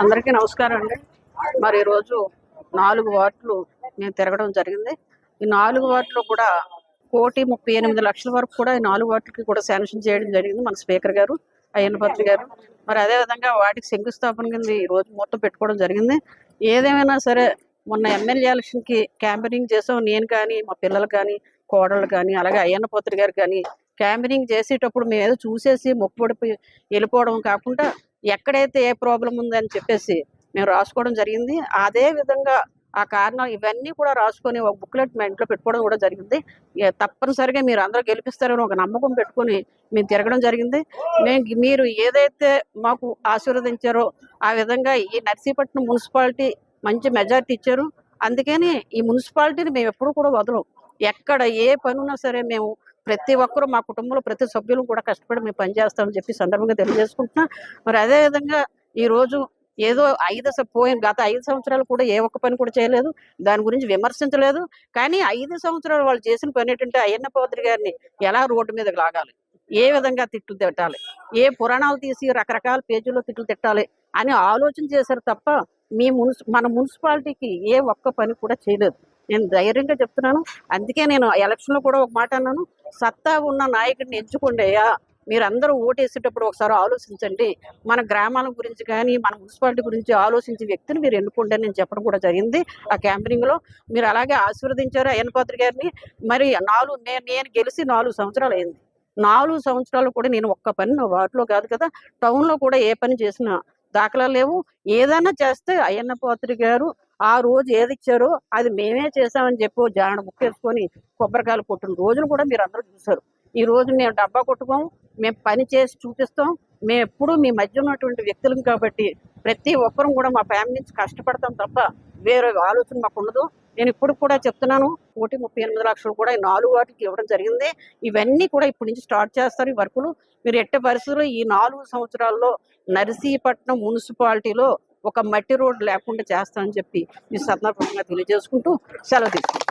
అందరికీ నమస్కారం అండి. మరి ఈరోజు నాలుగు వార్డులు నేను తిరగడం జరిగింది. ఈ నాలుగు వార్డులో కూడా కోటి ముప్పై ఎనిమిది లక్షల వరకు కూడా ఈ నాలుగు వార్డులకి కూడా శాంక్షన్ చేయడం జరిగింది మన స్పీకర్ గారు అయ్యన్నపత్రి గారు. మరి అదే విధంగా వాటికి శంకుస్థాపన కింద ఈ రోజు మొత్తం పెట్టుకోవడం జరిగింది. ఏదేమైనా సరే మొన్న ఎమ్మెల్యే ఎలక్షన్కి క్యాంపెయినింగ్ చేసాం. నేను కానీ మా పిల్లలు కానీ కోడళ్ళు కానీ అలాగే అయ్యన్నపత్రి గారు కానీ క్యాంపెయినింగ్ చేసేటప్పుడు మేము ఏదో చూసేసి మొక్కుపడిపోయి వెళ్ళిపోవడం కాకుండా ఎక్కడైతే ఏ ప్రాబ్లం ఉందని చెప్పేసి మేము రాసుకోవడం జరిగింది. అదే విధంగా ఆ కారణం ఇవన్నీ కూడా రాసుకొని ఒక బుక్లెట్ మా ఇంట్లో పెట్టుకోవడం కూడా జరిగింది. తప్పనిసరిగా మీరు అందరూ గెలిపిస్తారని ఒక నమ్మకం పెట్టుకొని మేము తిరగడం జరిగింది. మేము మీరు ఏదైతే మాకు ఆశీర్వదించారో ఆ విధంగా ఈ నర్సీపట్నం మున్సిపాలిటీ మంచి మెజార్టీ ఇచ్చారు. అందుకని ఈ మున్సిపాలిటీని మేము ఎప్పుడు కూడా వదలం. ఎక్కడ ఏ పని ఉన్నా సరే మేము ప్రతి ఒక్కరూ మా కుటుంబంలో ప్రతి సభ్యులు కూడా కష్టపడి మేము పనిచేస్తామని చెప్పి సందర్భంగా తెలియజేసుకుంటున్నా. మరి అదే విధంగా ఈ రోజు ఏదో ఐదు పోయిన గత ఐదు సంవత్సరాలు కూడా ఏ ఒక్క పని కూడా చేయలేదు. దాని గురించి విమర్శించలేదు. కానీ ఐదు సంవత్సరాలు వాళ్ళు చేసిన పని ఏంటంటే అయ్యన్న పౌత్రి గారిని ఎలా రోడ్డు మీద లాగాలి? ఏ విధంగా తిట్లు తిట్టాలి? ఏ పురాణాలు తీసి రకరకాల పేజీల్లో తిట్లు తిట్టాలి? అని ఆలోచన చేశారు తప్ప మీ మున్సి మన మున్సిపాలిటీకి ఏ ఒక్క పని కూడా చేయలేదు. నేను ధైర్యంగా చెప్తున్నాను. అందుకే నేను ఎలక్షన్లో కూడా ఒక మాట అన్నాను. సత్తా ఉన్న నాయకుడిని ఎంచుకోండి అయ్యా. మీరందరూ ఓటేసేటప్పుడు ఒకసారి ఆలోచించండి. మన గ్రామాల గురించి కానీ మన మున్సిపాలిటీ గురించి ఆలోచించే వ్యక్తిని మీరు ఎన్నుకోండి అని నేను చెప్పడం కూడా జరిగింది ఆ క్యాంపెనింగ్లో. మీరు అలాగే ఆశీర్వదించారు అయ్యనపాత్రి గారిని. మరి నాలుగు నేను నేను గెలిచి నాలుగు సంవత్సరాలు అయింది. నాలుగు సంవత్సరాలు కూడా నేను ఒక్క పని నా వాటిలో కాదు కదా. టౌన్లో కూడా ఏ పని చేసినా దాఖలా లేవు. ఏదైనా చేస్తే అయ్యన్న పాత్రి గారు ఆ రోజు ఏది ఇచ్చారో అది మేమే చేసామని చెప్పి జాన బుక్ వేసుకొని కొబ్బరికాయలు కొట్టిన రోజును కూడా మీరు అందరూ చూసారు ఈ రోజు మేము డబ్బా కొట్టుకోం మేము పని చేసి చూపిస్తాం మేము ఎప్పుడూ మీ మధ్య ఉన్నటువంటి వ్యక్తులం కాబట్టి ప్రతి ఒక్కరం కూడా మా ఫ్యామిలీ నుంచి కష్టపడతాం తప్ప వేరే ఆలోచన మాకు ఉండదు. నేను ఇప్పుడు కూడా చెప్తున్నాను కోటి ముప్పై ఎనిమిది లక్షలు కూడా ఈ నాలుగు వాటికి ఇవ్వడం జరిగింది. ఇవన్నీ కూడా ఇప్పటి నుంచి స్టార్ట్ చేస్తారు ఈ వర్కులు. మీరు ఎట్టి పరిస్థితుల్లో ఈ నాలుగు సంవత్సరాల్లో నర్సీపట్నం మున్సిపాలిటీలో ఒక మట్టి రోడ్డు లేకుండా చేస్తామని చెప్పి మీ సందర్భంగా తెలియజేసుకుంటూ సెలవు తీసుకుంటాం